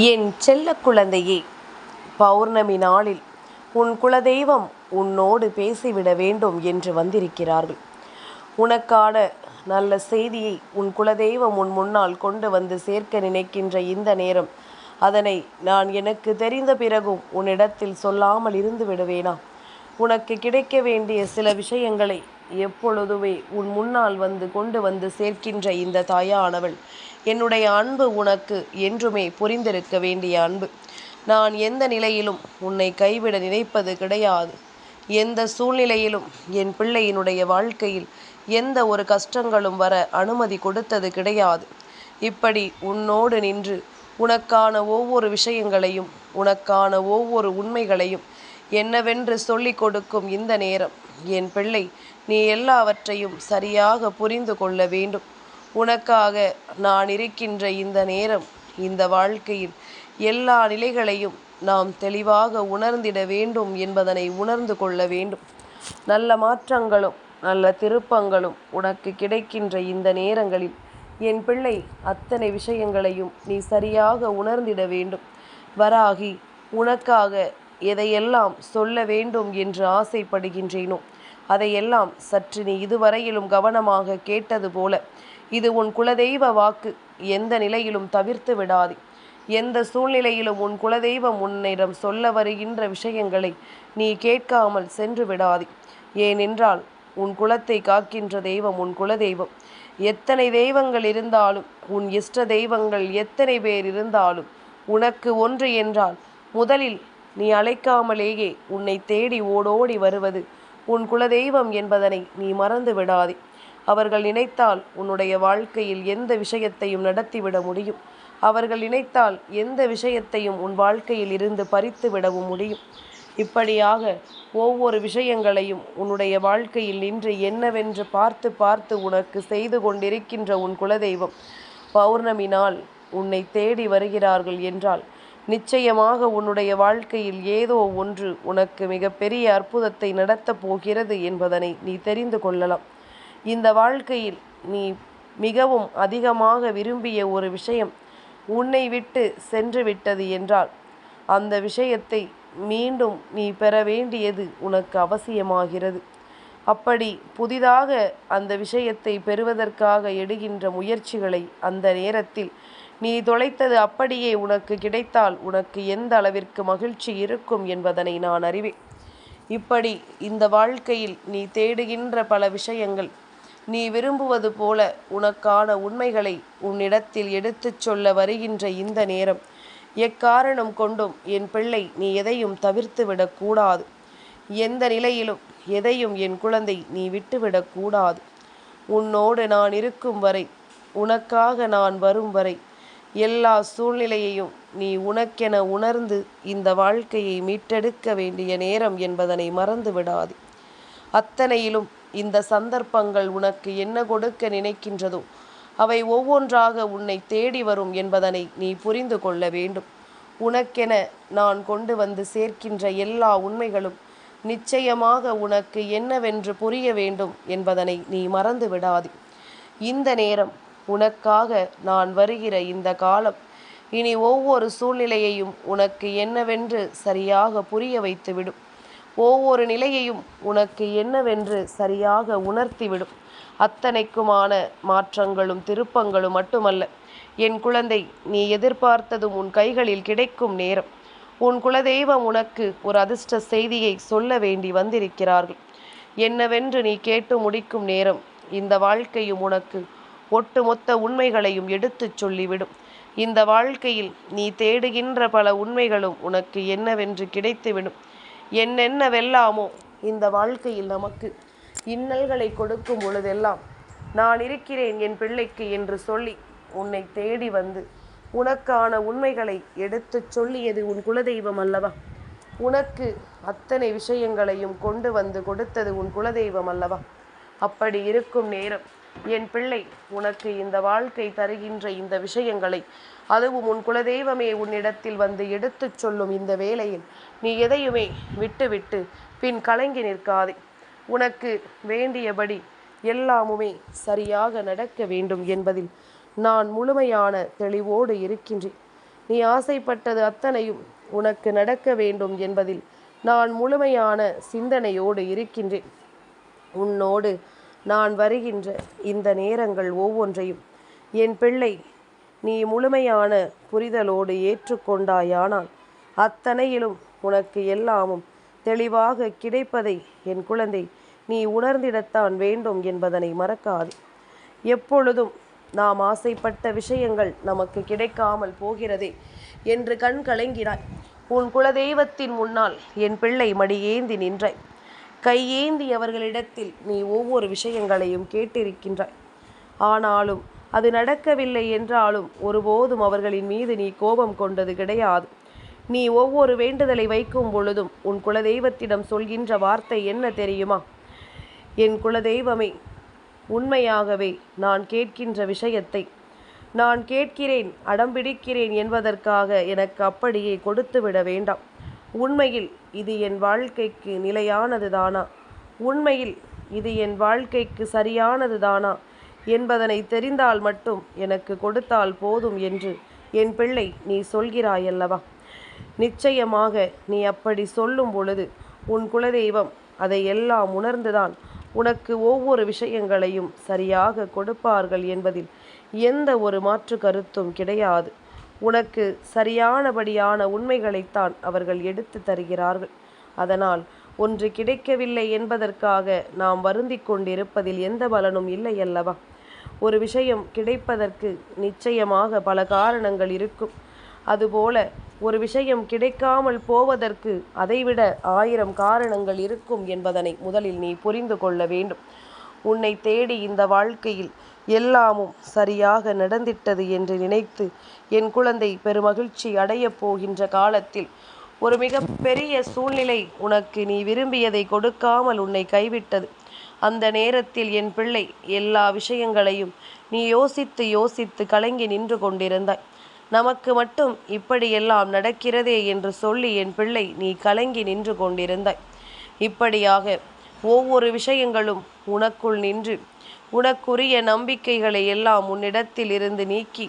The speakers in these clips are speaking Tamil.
என் செல்ல குழந்தையே பௌர்ணமி நாளில் உன் குலதெய்வம் உன்னோடு பேசிவிட வேண்டும் என்று வந்திருக்கிறார்கள். உனக்கான நல்ல செய்தியை உன் குலதெய்வம் உன் முன்னால் கொண்டு வந்து சேர்க்க நினைக்கின்ற இந்த நேரம் அதனை நான் எனக்கு தெரிந்த பிறகும் உன்னிடத்தில் சொல்லாமல் இருந்து விடுவேனா? உனக்கு கிடைக்க வேண்டிய சில விஷயங்களை எப்பொழுதுமே உன் முன்னால் வந்து கொண்டு வந்து சேர்க்கின்ற இந்த தாயானவள் என்னுடைய அன்பு உனக்கு என்றுமே புரிந்திருக்க வேண்டிய அன்பு. நான் எந்த நிலையிலும் உன்னை கைவிட நினைப்பது கிடையாது. எந்த சூழ்நிலையிலும் என் பிள்ளையினுடைய வாழ்க்கையில் எந்த ஒரு கஷ்டங்களும் வர அனுமதி கொடுத்தது கிடையாது. இப்படி உன்னோடு நின்று உனக்கான ஒவ்வொரு விஷயங்களையும் உனக்கான ஒவ்வொரு உண்மைகளையும் என்னவென்று சொல்லிக் கொடுக்கும் இந்த நேரம். என் பிள்ளை நீ எல்லாவற்றையும் சரியாக புரிந்து கொள்ள வேண்டும். உனக்காக நான் இருக்கின்ற இந்த நேரம் இந்த வாழ்க்கையில் எல்லா நிலைகளையும் நாம் தெளிவாக உணர்ந்திட வேண்டும் என்பதனை உணர்ந்து கொள்ள வேண்டும். நல்ல மாற்றங்களும் நல்ல திருப்பங்களும் உனக்கு கிடைக்கின்ற இந்த நேரங்களில் என் பிள்ளை அத்தனை விஷயங்களையும் நீ சரியாக உணர்ந்திட வேண்டும். வராகி உனக்காக எதையெல்லாம் சொல்ல வேண்டும் என்று ஆசைப்படுகின்றேனோ அதையெல்லாம் சற்று நீ இதுவரையிலும் கவனமாக கேட்டது போல. இது உன் குலதெய்வ வாக்கு. எந்த நிலையிலும் தவிர்த்து விடாதே. எந்த சூழ்நிலையிலும் உன் குலதெய்வம் உன்னிடம் சொல்ல வருகின்ற விஷயங்களை நீ கேட்காமல் சென்று விடாதே. ஏனென்றால் உன் குலத்தை காக்கின்ற தெய்வம் உன் குலதெய்வம். எத்தனை தெய்வங்கள் இருந்தாலும் உன் இஷ்ட தெய்வங்கள் எத்தனை பேர் இருந்தாலும் உனக்கு ஒன்று என்றால் முதலில் நீ அழைக்காமலேயே உன்னை தேடி ஓடோடி வருவது உன் குலதெய்வம் என்பதனை நீ மறந்து விடாதே. அவர்கள் நினைத்தால் உன்னுடைய வாழ்க்கையில் எந்த விஷயத்தையும் நடத்திவிட முடியும். அவர்கள் நினைத்தால் எந்த விஷயத்தையும் உன் வாழ்க்கையில் இருந்து பறித்து விடவும் முடியும். இப்படியாக ஒவ்வொரு விஷயங்களையும் உன்னுடைய வாழ்க்கையில் நின்று என்னவென்று பார்த்து பார்த்து உனக்கு செய்து கொண்டிருக்கின்ற உன் குலதெய்வம் பௌர்ணமி நாள் உன்னை தேடி வருகிறார்கள் என்றால் நிச்சயமாக உன்னுடைய வாழ்க்கையில் ஏதோ ஒன்று உனக்கு மிகப்பெரிய அற்புதத்தை நடத்தப் போகிறது என்பதனை நீ தெரிந்து கொள்ளலாம். இந்த வாழ்க்கையில் நீ மிகவும் அதிகமாக விரும்பிய ஒரு விஷயம் உன்னை விட்டு சென்று விட்டது என்றால் அந்த விஷயத்தை மீண்டும் நீ பெற வேண்டியது உனக்கு அவசியமாகிறது. அப்படி புதிதாக அந்த விஷயத்தை பெறுவதற்காக எடுகின்ற முயற்சிகளை அந்த நேரத்தில் நீ தொலைத்தது அப்படியே உனக்கு கிடைத்தால் உனக்கு எந்த அளவிற்கு மகிழ்ச்சி இருக்கும் என்பதனை நான் அறிவேன். இப்படி இந்த வாழ்க்கையில் நீ தேடுகின்ற பல விஷயங்கள் நீ விரும்புவது போல உனக்கான உண்மைகளை உன்னிடத்தில் எடுத்துச் சொல்ல வருகின்ற இந்த நேரம் எக்காரணம் கொண்டும் என் பிள்ளை நீ எதையும் தவிர்த்து விடக்கூடாது எந்த நிலையிலும் எதையும் என் குழந்தை நீ விட்டுவிடக்கூடாது உன்னோடு நான் இருக்கும் வரை உனக்காக நான் வரும் வரை எல்லா சூழ்நிலையையும் நீ உனக்கென உணர்ந்து இந்த வாழ்க்கையை மீட்டெடுக்க வேண்டிய நேரம் என்பதனை மறந்து விடாது அத்தனையிலும் இந்த சந்தர்ப்பங்கள் உனக்கு என்ன கொடுக்க நினைக்கின்றதோ அவை ஒவ்வொன்றாக உன்னை தேடி வரும் என்பதனை நீ புரிந்து கொள்ள வேண்டும். உனக்கென நான் கொண்டு வந்து சேர்க்கின்ற எல்லா உண்மைகளும் நிச்சயமாக உனக்கு என்னவென்று புரிய வேண்டும் என்பதனை நீ மறந்து விடாது இந்த நேரம் உனக்காக நான் வருகிற இந்த காலம். இனி ஒவ்வொரு சூழ்நிலையையும் உனக்கு என்னவென்று சரியாக புரிய வைத்துவிடும். ஒவ்வொரு நிலையையும் உனக்கு என்னவென்று சரியாக உணர்த்திவிடும். அத்தனைக்குமான மாற்றங்களும் திருப்பங்களும் மட்டுமல்ல. என் குழந்தை நீ எதிர்பார்த்ததும் உன் கைகளில் கிடைக்கும் நேரம். உன் குலதெய்வம் உனக்கு ஒரு அதிர்ஷ்ட செய்தியை சொல்ல வேண்டி வந்திருக்கிறார்கள். என்னவென்று நீ கேட்டு முடிக்கும் நேரம். இந்த வாழ்க்கையும் உனக்கு ஒட்டுமொத்த உண்மைகளையும் எடுத்துச் சொல்லிவிடும். இந்த வாழ்க்கையில் நீ தேடுகின்ற பல உண்மைகளும் உனக்கு என்னவென்று கிடைத்துவிடும். என்னென்னவெல்லாமோ இந்த வாழ்க்கையில் நமக்கு இன்னல்களை கொடுக்கும் பொழுதெல்லாம் நான் இருக்கிறேன் என் பிள்ளைக்கு என்று சொல்லி உன்னை தேடி வந்து உனக்கான உண்மைகளை எடுத்துச் சொல்லியது உன் குலதெய்வம் அல்லவா? உனக்கு அத்தனை விஷயங்களையும் கொண்டு வந்து கொடுத்தது உன் குலதெய்வம் அல்லவா? அப்படி இருக்கும் நேரம் என் பிள்ளை உனக்கு இந்த வாழ்க்கை தருகின்ற இந்த விஷயங்களை அதுவும் உன் குலதெய்வமே உன்னிடத்தில் வந்து எடுத்துச் சொல்லும் இந்த வேளையில் நீ எதையுமே விட்டுவிட்டு பின் கலங்கி நிற்காதே. உனக்கு வேண்டியபடி எல்லாமுமே சரியாக நடக்க வேண்டும் என்பதில் நான் முழுமையான தெளிவோடு இருக்கின்றேன். நீ ஆசைப்பட்டது அத்தனையும் உனக்கு நடக்க வேண்டும் என்பதில் நான் முழுமையான சிந்தனையோடு இருக்கின்றேன். உன்னோடு நான் வருகின்ற இந்த நேரங்கள் ஒவ்வொன்றையும் என் பிள்ளை நீ முழுமையான புரிதலோடு ஏற்றுக்கொண்டாயானால் அத்தனையிலும் உனக்கு எல்லாமும் தெளிவாக கிடைப்பதை என் குழந்தை நீ உணர்ந்திடத்தான் வேண்டும் என்பதனை மறக்காது. எப்பொழுதும் நாம் ஆசைப்பட்ட விஷயங்கள் நமக்கு கிடைக்காமல் போகிறதே என்று கண் கலங்கினாய். உன் குலதெய்வத்தின் முன்னால் என் பிள்ளை மடியேந்தி நின்றாய். கையேந்தியவர்களிடத்தில் நீ ஒவ்வொரு விஷயங்களையும் கேட்டிருக்கின்றாய். ஆனாலும் அது நடக்கவில்லை என்றாலும் ஒருபோதும் அவர்களின் மீது நீ கோபம் கொண்டது கிடையாது. நீ ஒவ்வொரு வேண்டுதலை வைக்கும் பொழுதும் உன் குலதெய்வத்திடம் சொல்கின்ற வார்த்தை என்ன தெரியுமா? என் குலதெய்வமே உண்மையாகவே நான் கேட்கின்ற விஷயத்தை நான் கேட்கிறேன் அடம்பிடிக்கிறேன் என்பதற்காக எனக்கு அப்படியே கொடுத்து விட வேண்டாம். உண்மையில் இது என் வாழ்க்கைக்கு நிலையானது தானா? உண்மையில் இது என் வாழ்க்கைக்கு சரியானது தானா? என்பதனை தெரிந்தால் மட்டும் எனக்கு கொடுத்தால் போதும் என்று என் பிள்ளை நீ சொல்கிறாயல்லவா? நிச்சயமாக நீ அப்படி சொல்லும் பொழுது உன் குலதெய்வம் அதை எல்லாம் உணர்ந்துதான் உனக்கு ஒவ்வொரு விஷயங்களையும் சரியாக கொடுப்பார்கள் என்பதில் எந்த ஒரு மாற்று கருத்தும் கிடையாது. உனக்கு சரியானபடியான உண்மைகளைத்தான் அவர்கள் எடுத்து தருகிறார்கள். அதனால் ஒன்று கிடைக்கவில்லை என்பதற்காக நாம் வருந்தி கொண்டிருப்பதில் எந்த பலனும் இல்லை அல்லவா? ஒரு விஷயம் கிடைப்பதற்கு நிச்சயமாக பல காரணங்கள் இருக்கும். அதுபோல ஒரு விஷயம் கிடைக்காமல் போவதற்கு அதைவிட ஆயிரம் காரணங்கள் இருக்கும் என்பதனை முதலில் நீ புரிந்து கொள்ள வேண்டும். உன்னை தேடி இந்த வாழ்க்கையில் எல்லாமும் சரியாக நடந்திட்டது என்று நினைத்து என் குழந்தை பெருமகிழ்ச்சி அடையப் போகின்ற காலத்தில் ஒரு மிக பெரிய சூழ்நிலை உனக்கு நீ விரும்பியதை கொடுக்காமல் உன்னை கைவிட்டது. அந்த நேரத்தில் என் பிள்ளை எல்லா விஷயங்களையும் நீ யோசித்து யோசித்து கலங்கி நின்று கொண்டிருந்தாய். நமக்கு மட்டும் இப்படியெல்லாம் நடக்கிறதே என்று சொல்லி என் பிள்ளை நீ கலங்கி நின்று கொண்டிருந்தாய். இப்படியாக ஒவ்வொரு விஷயங்களும் உனக்குள் நின்று உனக்குரிய நம்பிக்கைகளை எல்லாம் உன்னிடத்தில் இருந்து நீக்கி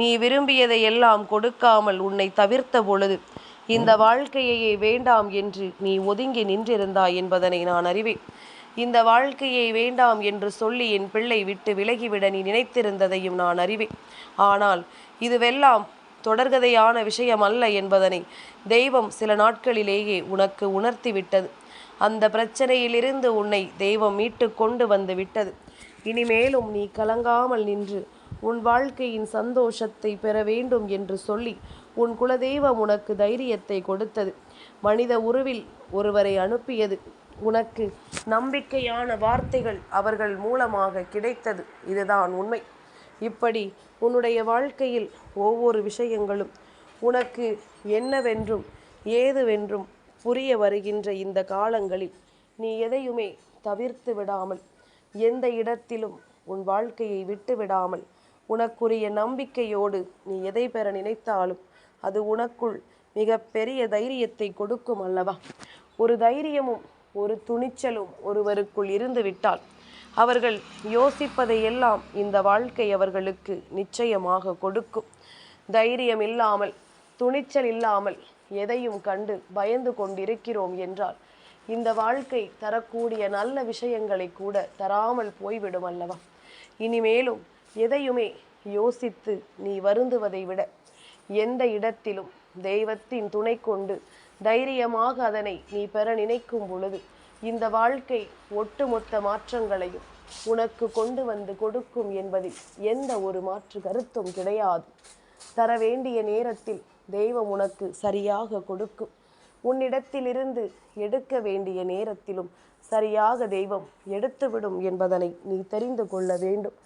நீ விரும்பியதை எல்லாம் கொடுக்காமல் உன்னை தவிர்த்த பொழுது இந்த வாழ்க்கையையே வேண்டாம் என்று நீ ஒதுங்கி நின்றிருந்தாய் என்பதனை நான் அறிவேன். இந்த வாழ்க்கையை வேண்டாம் என்று சொல்லி என் பிள்ளை விட்டு விலகிவிட நீ நினைத்திருந்ததையும் நான் அறிவேன். ஆனால் இதுவெல்லாம் தொடர்கதையான விஷயம் அல்ல என்பதனை தெய்வம் சில நாட்களிலேயே உனக்கு உணர்த்தி விட்டது அந்த பிரச்சனையிலிருந்து உன்னை தெய்வம் மீட்டு கொண்டு வந்து விட்டது. இனிமேலும் நீ கலங்காமல் நின்று உன் வாழ்க்கையின் சந்தோஷத்தை பெற வேண்டும் என்று சொல்லி உன் குலதெய்வம் உனக்கு தைரியத்தை கொடுத்தது. மனித உருவில் ஒருவரை அனுப்பியது உனக்கு நம்பிக்கையான வார்த்தைகள் அவர்கள் மூலமாக கிடைத்தது. இதுதான் உண்மை. இப்படி உன்னுடைய வாழ்க்கையில் ஒவ்வொரு விஷயங்களும் உனக்கு என்னவென்றும் ஏதுவென்றும் புரிய வருகின்ற இந்த காலங்களில் நீ எதையுமே தவிர்த்து விடாமல் எந்த இடத்திலும் உன் வாழ்க்கையை விட்டு விடாமல் உனக்குரிய நம்பிக்கையோடு நீ எதை பெற நினைத்தாலும் அது உனக்குள் மிக பெரிய தைரியத்தை கொடுக்கும் அல்லவா? ஒரு தைரியமும் ஒரு துணிச்சலும் ஒருவருக்குள் இருந்து விட்டால் அவர்கள் யோசிப்பதையெல்லாம் இந்த வாழ்க்கை அவர்களுக்கு நிச்சயமாக கொடுக்கும். தைரியம் இல்லாமல் துணிச்சல் இல்லாமல் எதையும் கண்டு பயந்து கொண்டிருக்கிறோம் என்றால் இந்த வாழ்க்கை தரக்கூடிய நல்ல விஷயங்களை கூட தராமல் போய்விடும் அல்லவா? இனிமேலும் எதையுமே யோசித்து நீ வருந்துவதை விட எந்த இடத்திலும் தெய்வத்தின் துணை கொண்டு தைரியமாக அதனை நீ பெற நினைக்கும் பொழுது இந்த வாழ்க்கை ஒட்டுமொத்த மாற்றங்களையும் உனக்கு கொண்டு வந்து கொடுக்கும் என்பதில் எந்த ஒரு மாற்று கருத்தும் கிடையாது. தர வேண்டிய நேரத்தில் தெய்வம் உனக்கு சரியாக கொடுக்கும். உன்னிடத்திலிருந்து எடுக்க வேண்டிய நேரத்திலும் சரியாக தெய்வம் எடுத்துவிடும் என்பதனை நீ தெரிந்து கொள்ள வேண்டும்.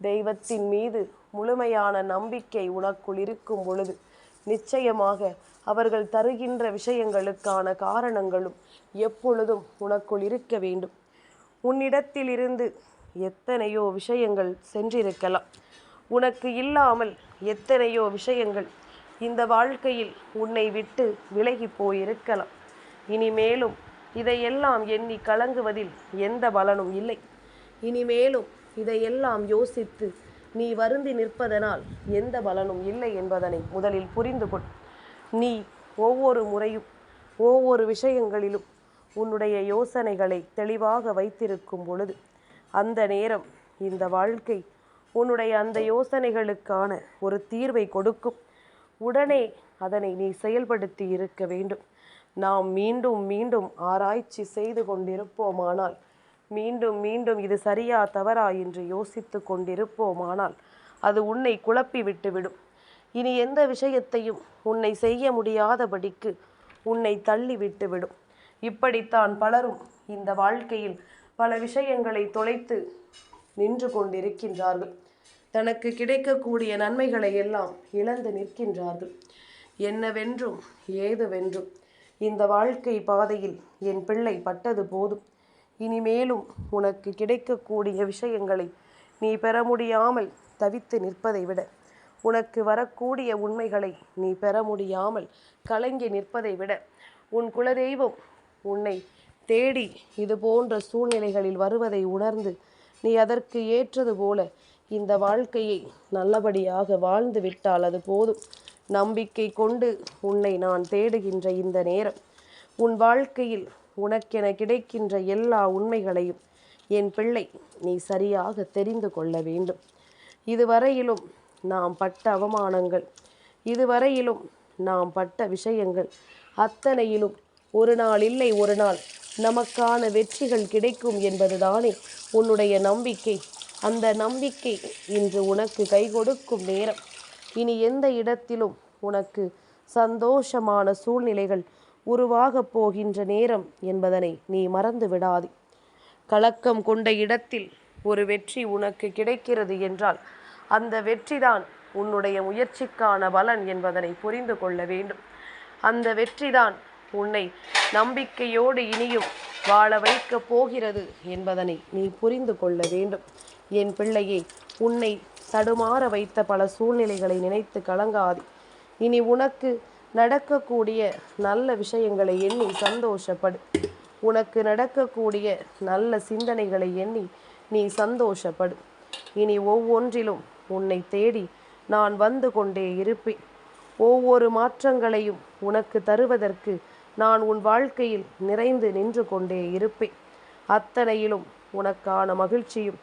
தெய்வத்தின் மீது முழுமையான நம்பிக்கை உனக்குள் இருக்கும் பொழுது நிச்சயமாக அவர்கள் தருகின்ற விஷயங்களுக்கான காரணங்களும் எப்பொழுதும் உனக்குள் இருக்க வேண்டும். உன்னிடத்திலிருந்து எத்தனையோ விஷயங்கள் சென்றிருக்கலாம். உனக்கு இல்லாமல் எத்தனையோ விஷயங்கள் இந்த வாழ்க்கையில் உன்னை விட்டு விலகி போயிருக்கலாம். இனிமேலும் இதையெல்லாம் எண்ணி கலங்குவதில் எந்த பலனும் இல்லை. இனிமேலும் இதையெல்லாம் யோசித்து நீ வருந்தி நிற்பதனால் எந்த பலனும் இல்லை என்பதனை முதலில் புரிந்து கொள். நீ ஒவ்வொரு முறையும் ஒவ்வொரு விஷயங்களிலும் உன்னுடைய யோசனைகளை தெளிவாக வைத்திருக்கும் பொழுது அந்த நேரம் இந்த வாழ்க்கை உன்னுடைய அந்த யோசனைகளுக்கான ஒரு தீர்வை கொடுக்கும். உடனே அதனை நீ செயல்படுத்தி இருக்க வேண்டும். நாம் மீண்டும் மீண்டும் ஆராய்ச்சி செய்து கொண்டிருப்போமானால் மீண்டும் மீண்டும் இது சரியா தவறா என்று யோசித்து கொண்டிருப்போமானால் அது உன்னை குழப்பி விட்டுவிடும். இனி எந்த விஷயத்தையும் உன்னை செய்ய முடியாதபடிக்கு உன்னை தள்ளி விட்டுவிடும். இப்படித்தான் பலரும் இந்த வாழ்க்கையில் பல விஷயங்களை தொலைத்து நின்று கொண்டிருக்கின்றார்கள். தனக்கு கிடைக்கக்கூடிய நன்மைகளை எல்லாம் இழந்து நிற்கின்றார்கள். என்னவென்றும் ஏதுவென்றும் இந்த வாழ்க்கை பாதையில் என் பிள்ளை பட்டது போதும். இனிமேலும் உனக்கு கிடைக்கக்கூடிய விஷயங்களை நீ பெற முடியாமல் தவித்து நிற்பதை விட உனக்கு வரக்கூடிய உண்மைகளை நீ பெற முடியாமல் கலங்கி நிற்பதை விட உன் குலதெய்வம் உன்னை தேடி இது போன்ற சூழ்நிலைகளில் வருவதை உணர்ந்து நீ அதற்கு ஏற்றது போல இந்த வாழ்க்கையை நல்லபடியாக வாழ்ந்து விட்டால் அது போதும். நம்பிக்கை கொண்டு உன்னை நான் தேடுகின்ற இந்த நேரம் உன் வாழ்க்கையில் உனக்கென கிடைக்கின்ற எல்லா உண்மைகளையும் என் பிள்ளை நீ சரியாக தெரிந்து கொள்ள வேண்டும். இதுவரையிலும் நாம் பட்ட அவமானங்கள் இதுவரையிலும் நாம் பட்ட விஷயங்கள் அத்தனையிலும் ஒரு நாள் இல்லை ஒரு நாள் நமக்கான வெற்றிகள் கிடைக்கும் என்பதுதானே உன்னுடைய நம்பிக்கை. அந்த நம்பிக்கை இன்று உனக்கு கை கொடுக்கும் நேரம். இனி எந்த இடத்திலும் உனக்கு சந்தோஷமான சூழ்நிலைகள் உருவாகப் போகின்ற நேரம் என்பதனை நீ மறந்து விடாதே. கலக்கம் கொண்ட இடத்தில் ஒரு வெற்றி உனக்கு கிடைக்கிறது என்றால் அந்த வெற்றிதான் உன்னுடைய முயற்சிக்கான பலன் என்பதனை புரிந்து கொள்ள வேண்டும். அந்த வெற்றிதான் உன்னை நம்பிக்கையோடு இனியும் வாழ வைக்கப் போகிறது என்பதனை நீ புரிந்து கொள்ள வேண்டும். என் பிள்ளையே உன்னை தடுமாற வைத்த பல சூழ்நிலைகளை நினைத்து கலங்காது. இனி உனக்கு நடக்கக்கூடிய நல்ல விஷயங்களை எண்ணி சந்தோஷப்படு. உனக்கு நடக்கக்கூடிய நல்ல சிந்தனைகளை எண்ணி நீ சந்தோஷப்படு. இனி ஒவ்வொன்றிலும் உன்னை தேடி நான் வந்து கொண்டே இருப்பேன். ஒவ்வொரு மாற்றங்களையும் உனக்கு தருவதற்கு நான் உன் வாழ்க்கையில் நிறைந்து நின்று கொண்டே இருப்பேன். அத்தனையிலும் உனக்கான மகிழ்ச்சியும்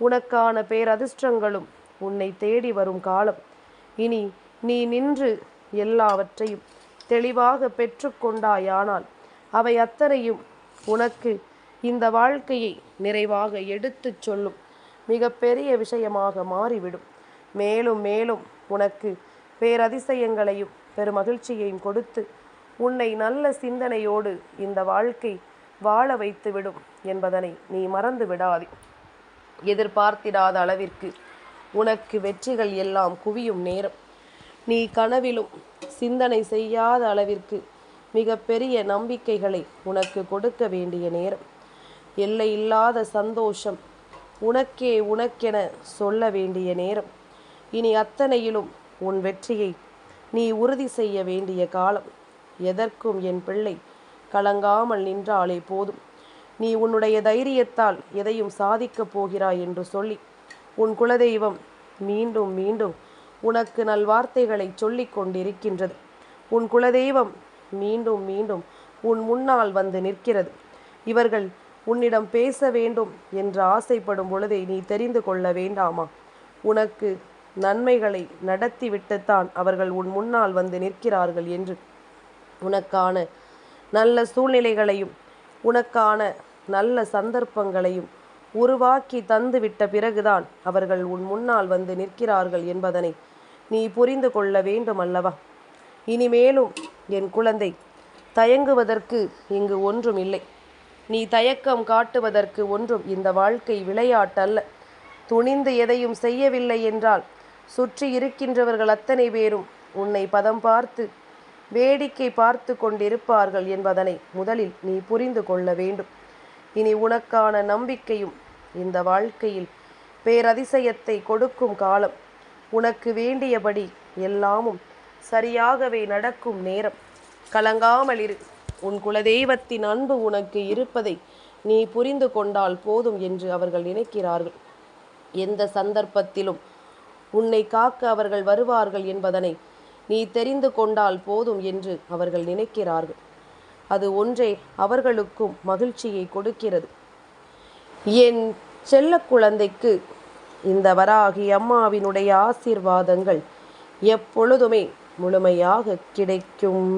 உனக்கான பேரதிர்ஷ்டங்களும் உன்னை தேடி வரும் காலம். இனி நீ நின்று எல்லாவற்றையும் தெளிவாக பெற்றுக்கொண்டாயானால் அவை அத்தனையும் உனக்கு இந்த வாழ்க்கையை நிறைவாக எடுத்துச் சொல்லும் மிகப்பெரிய விஷயமாக மாறிவிடும். மேலும் மேலும் உனக்கு பேரதிசயங்களையும் பெருமகிழ்ச்சியையும் கொடுத்து உன்னை நல்ல சிந்தனையோடு இந்த வாழ்க்கை வாழ வைத்துவிடும் என்பதனை நீ மறந்து விடாதே எதிர்பார்த்திடாத அளவிற்கு உனக்கு வெற்றிகள் எல்லாம் குவியும் நேரம். நீ கனவிலும் சிந்தனை செய்யாத அளவிற்கு மிகப்பெரிய நம்பிக்கைகளை உனக்கு கொடுக்க வேண்டிய நேரம். எல்லை இல்லாத சந்தோஷம் உனக்கே உனக்கென சொல்ல வேண்டிய நேரம். இனி அத்தனையிலும் உன் வெற்றியை நீ உறுதி செய்ய வேண்டிய காலம். எதற்கும் என் பிள்ளை கலங்காமல் நின்றாலே போதும். நீ உன்னுடைய தைரியத்தால் எதையும் சாதிக்கப் போகிறாய் என்று சொல்லி உன் குலதெய்வம் மீண்டும் மீண்டும் உனக்கு நல்வார்த்தைகளை சொல்லிக் கொண்டிருக்கின்றது. உன் குலதெய்வம் மீண்டும் மீண்டும் உன் முன்னால் வந்து நிற்கிறது. இவர்கள் உன்னிடம் பேச வேண்டும் என்று ஆசைப்படும் பொழுதை நீ தெரிந்து கொள்ள வேண்டாமா? உனக்கு நன்மைகளை நடத்திவிட்டுத்தான் அவர்கள் உன் முன்னால் வந்து நிற்கிறார்கள் என்று. உனக்கான நல்ல சூழ்நிலைகளையும் உனக்கான நல்ல சந்தர்ப்பங்களையும் உருவாக்கி தந்துவிட்ட பிறகுதான் அவர்கள் உன் முன்னால் வந்து நிற்கிறார்கள் என்பதனை நீ புரிந்து கொள்ள வேண்டும் அல்லவா இனிமேலும் என் குழந்தை தயங்குவதற்கு இங்கு ஒன்றும் இல்லை. நீ தயக்கம் காட்டுவதற்கு ஒன்றும் இந்த வாழ்க்கை விளையாட்டல்ல. துணிந்து எதையும் செய்யவில்லை என்றால் சுற்றி இருக்கின்றவர்கள் அத்தனை பேரும் உன்னை பதம் பார்த்து வேடிக்கை பார்த்து கொண்டிருப்பார்கள் என்பதனை முதலில் நீ புரிந்து கொள்ள வேண்டும். இனி உனக்கான நம்பிக்கையும் இந்த வாழ்க்கையில் பேரதிசயத்தை கொடுக்கும் காலம். உனக்கு வேண்டியபடி எல்லாமும் சரியாகவே நடக்கும் நேரம். கலங்காமல் இரு. உன் குலதெய்வத்தின் அன்பு உனக்கு இருப்பதை நீ புரிந்து கொண்டால் போதும் என்று அவர்கள் நினைக்கிறார்கள். எந்த சந்தர்ப்பத்திலும் உன்னை காக்க அவர்கள் வருவார்கள் என்பதனை நீ தெரிந்து கொண்டால் போதும் என்று அவர்கள் நினைக்கிறார்கள். அது ஒன்றே அவர்களுக்கும் மகிழ்ச்சியை கொடுக்கிறது. என் செல்ல குழந்தைக்கு இந்த வராகி அம்மாவினுடைய ஆசீர்வாதங்கள் எப்பொழுதுமே முழுமையாக கிடைக்கும்.